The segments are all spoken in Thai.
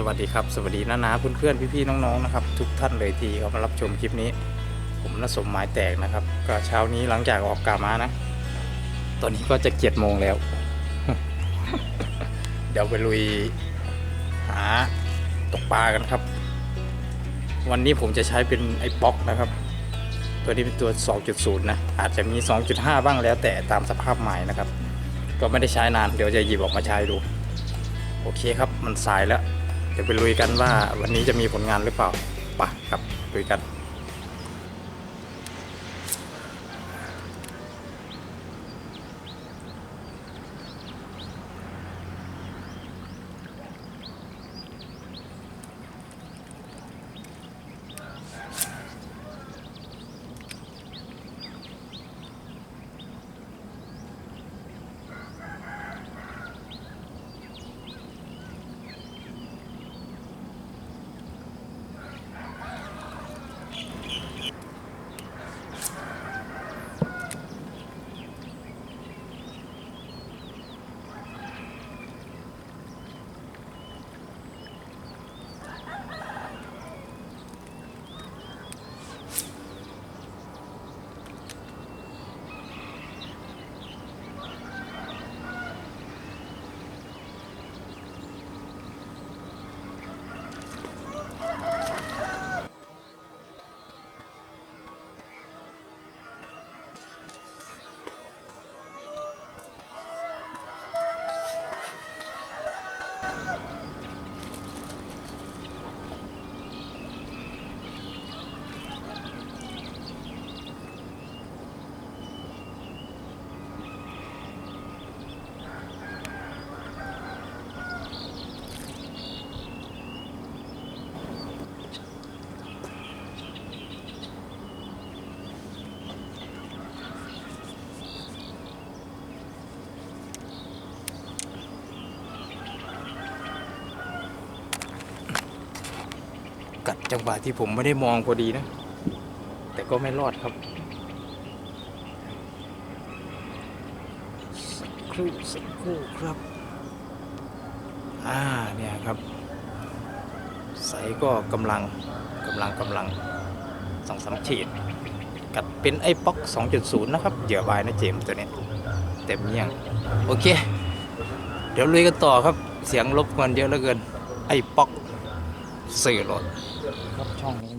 สวัสดีครับ สวัสดีน้านาเพื่อนๆพี่ๆน้องๆนะครับ ทุกท่านเลยที่เขามารับชมคลิปนี้ ผมนสมหมายแตกนะครับ ก็เช้านี้หลังจากออกกามานะ ตอนนี้ก็จะเจ็ดโมงแล้ว เดี๋ยวไปลุยหาตกปลากันครับ วันนี้ผมจะใช้เป็นไอ้ป๊อกนะครับ ตัวนี้เป็นตัว 2.0 นะ อาจจะมี 2.5 บ้างแล้ว แต่ตามสภาพใหม่นะครับ ก็ไม่ได้ใช้นาน เดี๋ยวจะหยิบออกมาใช้ดู โอเคครับ มันสายแล้ว เดี๋ยวไปลุยกันว่าวันนี้จะมีผลงานหรือเปล่าไปะครับลุยกัน จังหวะที่ผมไม่ได้มองพอดีนะ แต่ก็ไม่รอดครับสักครู่สักครู่ครับ อ่าเนี่ยครับ ใสก็กำลังกำลังกำลังสองสามขีด กัดเป็นไอ้ป๊อก 2.0 นะครับเหยื่อบายนะเจมส์ตัวเนี้ยเต็มเมี่ยงโอเค เดี๋ยวลุยกันต่อครับ เสียงรบกวนเยอะเหลือเกิน ไอ้ป๊อกสื่อรถ ครับช่องนี้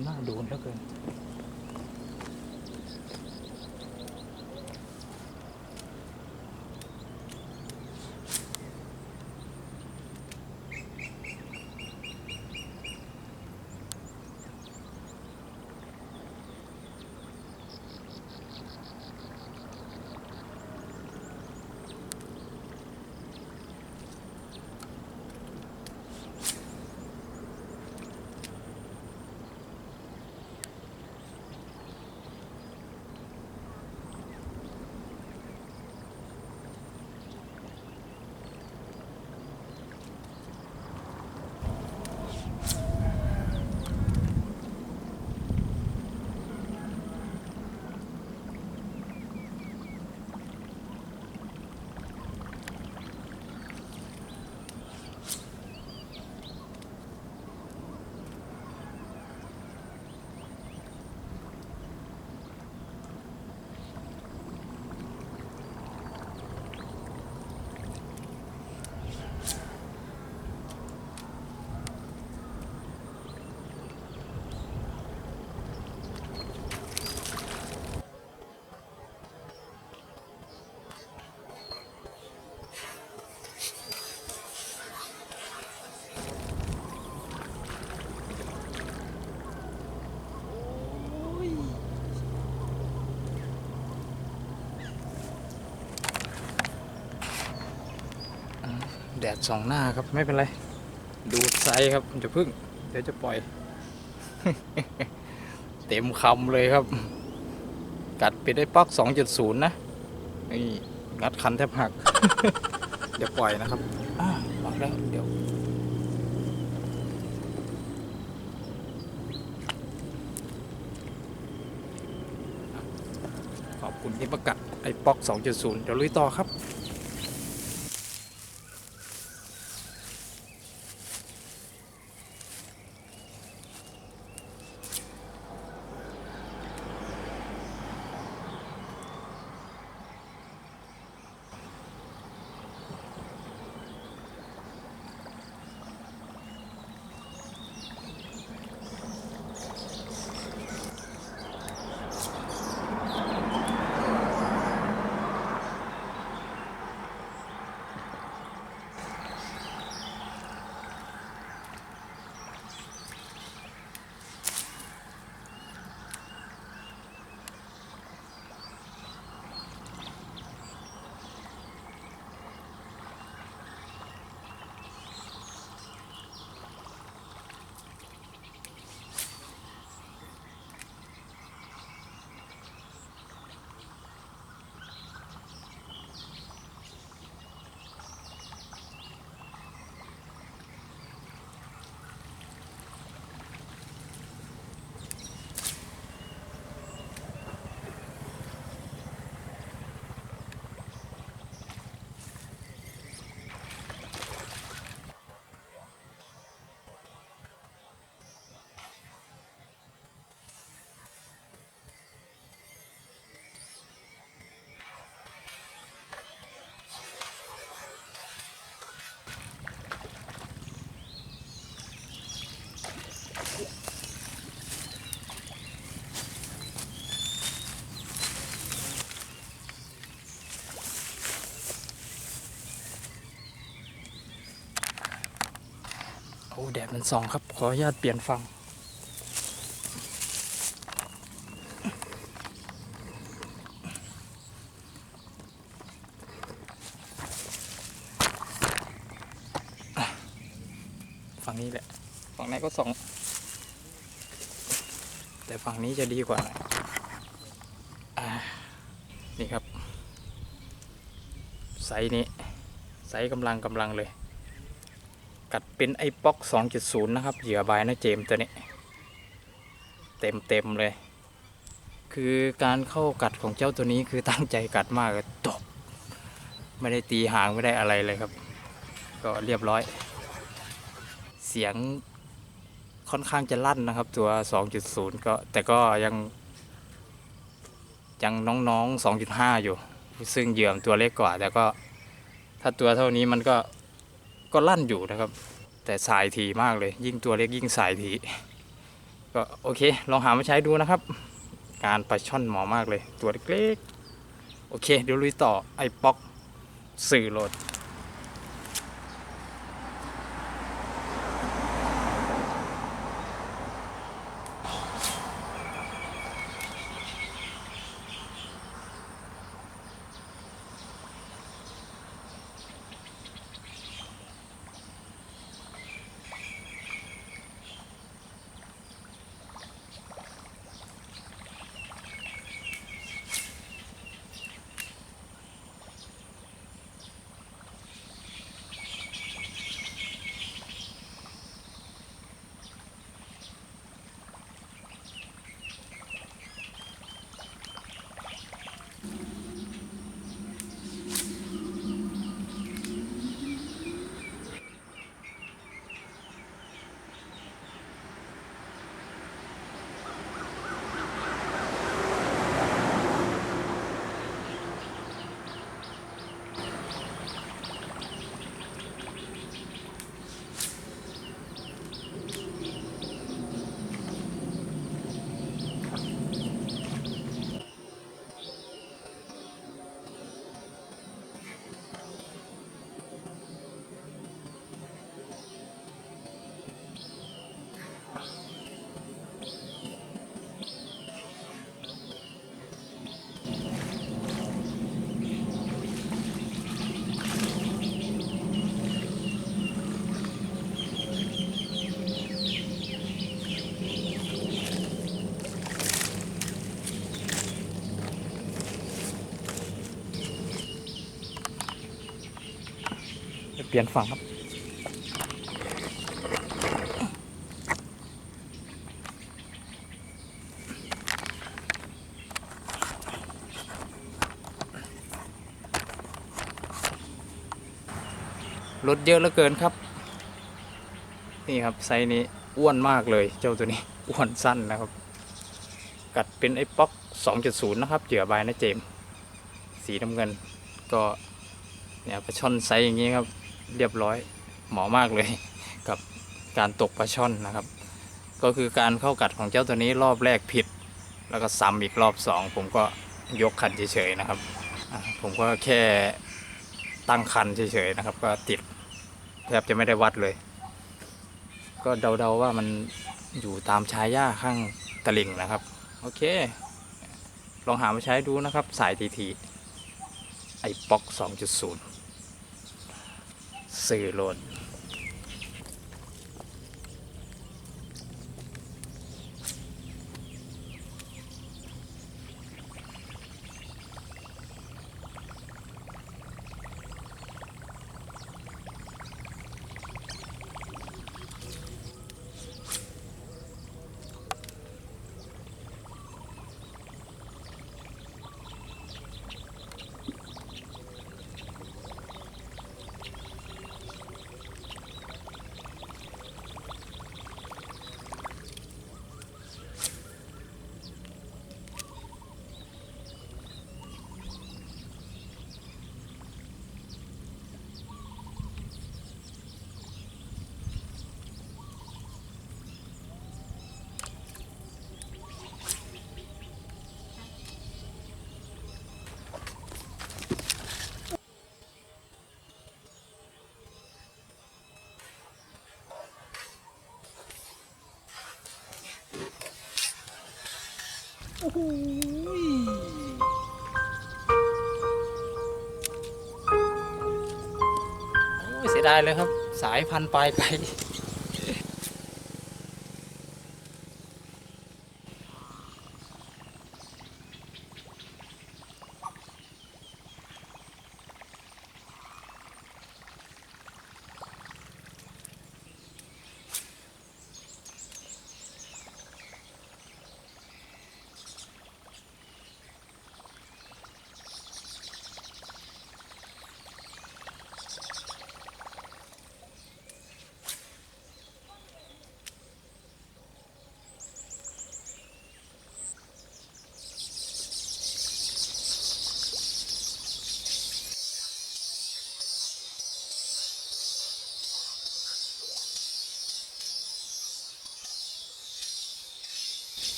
ดดสองหน้าครับไม่เป็นไร ดูดไซส์ครับจะพึ่ง เดี๋ยวจะปล่อย เต็มคำเลยครับ กัดไปได้ป๊อก 2.0 นะนี่งัดคันแทบหัก เดี๋ยวปล่อยนะครับอ่าปล่อยแล้วเดี๋ยวขอบคุณที่ประกัดไอ้ป๊อก 2.0 เดี๋ยวลุยต่อครับ แดดมันสองครับ ขออนุญาตเปลี่ยนฟัง ฝั่งนี้แหละ ฝั่งไหนก็สอง แต่ฝั่งนี้จะดีกว่าหน่อยอ่านี่ครับ ไซส์นี้ ไซส์กำลังกำลังเลย กัดเป็นไอ้ป๊อก 2.0 นะครับ เหยื่อบายนะเจมตัวนี้ เต็มเต็มเลย คือการเข้ากัดของเจ้าตัวนี้คือตั้งใจกัดมากเลยตก ไม่ได้ตีหางไม่ได้อะไรเลยครับ ก็เรียบร้อย เสียงค่อนข้างจะลั่นนะครับ ตัว 2.0 ก็แต่ก็ยัง ยังน้องๆ 2.5 อยู่ ซึ่งเหยื่อมตัวเล็กกว่า แต่ก็ถ้าตัวเท่านี้มันก็ ก็ลั่นอยู่นะครับ แต่สายทีมากเลย ยิ่งตัวเล็กยิ่งสายทีก็โอเค ลองหามาใช้ดูนะครับ การปลาช่อนหมอมากเลย ตัวเล็กๆ โอเค เดี๋ยวลุยต่อไอ้ป๊อกสื่อโหลด เปลี่ยนฝั่งครับรถเยอะเหลือเกินครับ นี่ครับไซส์นี้อ้วนมากเลยเจ้าตัวนี้อ้วนสั้นนะครับ กัดเป็นไอ้ป๊อก 2.0 นะครับเหยื่อบายนะเจม สีน้ำเงินก็เนี่ยปลาช่อนไซส์อย่างนี้ครับ เรียบร้อยเหมาะมากเลย กับการตกปลาช่อนนะครับ ก็คือการเข้ากัดของเจ้าตัวนี้รอบแรกผิด แล้วก็ซ้ำอีกรอบสองผมก็ยกคันเฉยๆนะครับ ผมก็แค่ตั้งคันเฉยๆนะครับ ก็ติดแทบจะไม่ได้วัดเลย ก็เดาๆว่ามันอยู่ตามชายหญ้าข้างตลิ่งนะครับ โอเค ลองหามาใช้ดูนะครับ สายทีทีไอป๊อก 2.0 สื่อโหลด โอ้โหเสียดายเลยครับ สายพันปลายไป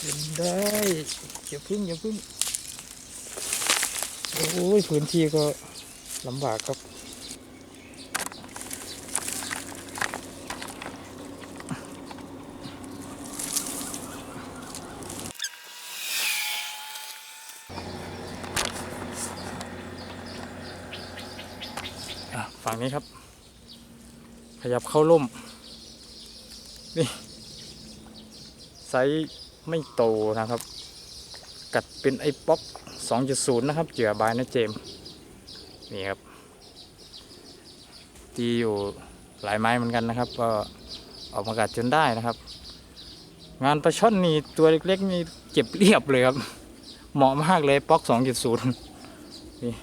เป็นได้ อย่าพึ่งอย่าพึ่งโอ้ยพื้นที่ก็ลำบากครับอะฝั่งนี้ครับ ขยับเข้าร่ม นี่ไซส์ไม่โตนะครับ กัดเป็นไอ้ป๊อก2.0 นะครับเหยื่อบายนะเจม นี่ครับ ตีอยู่หลายไม้เหมือนกันนะครับ ก็ออกมากัดจนได้นะครับ งานปลาช่อนนี่ตัวเล็กๆนี่เก็บเรียบเลยครับ เหมาะมากเลยป๊อก 2.0 นี่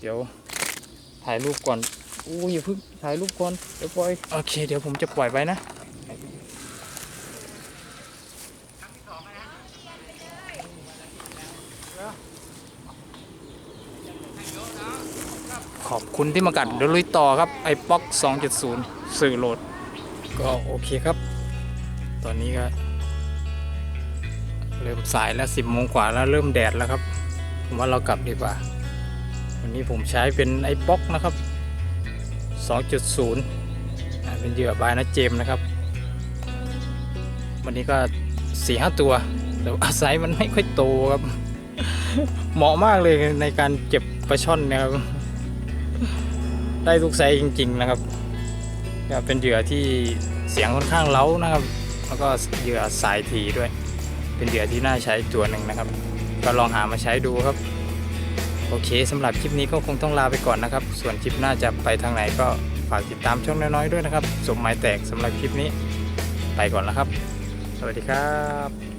เดี๋ยวถ่ายรูปก่อนอู้อย่าเพิ่งถ่ายรูปก่อนเดี๋ยวปล่อย โอเค เดี๋ยวผมจะปล่อยไปนะ ขอบคุณที่มากัดเดี๋ยวลุยต่อครับไอป๊อก2.0สื่อโหลด ก็โอเคครับ ตอนนี้ก็ เริ่มสายแล้ว 10โมงกว่าแล้วเริ่มแดดแล้วครับ ผมว่าเรากลับดีกว่า วันนี้ผมใช้เป็นไอป๊อกนะครับ 2.0เป็นเหยื่อบายนะเจมนะครับ วันนี้ก็สี่ห้าตัวแต่ว่าไซส์มันไม่ค่อยโตครับ เหมาะมากเลยในการเก็บปลาช่อนนะครับ ได้ทุกไซส์จริง ๆ นะครับเป็นเหยื่อที่เสียงค่อนข้างเล้านะครับ แล้วก็เหยื่อสายทีด้วย เป็นเหยื่อที่น่าใช้ตัวหนึ่งนะครับ ก็ลองหามาใช้ดูครับ โอเคสำหรับคลิปนี้ก็คงต้องลาไปก่อนนะครับ ส่วนคลิปหน้าจะไปทางไหนก็ฝากติดตามช่องน้อยๆด้วยนะครับ สมหมายแตกสำหรับคลิปนี้ ไปก่อนแล้วครับ สวัสดีครับ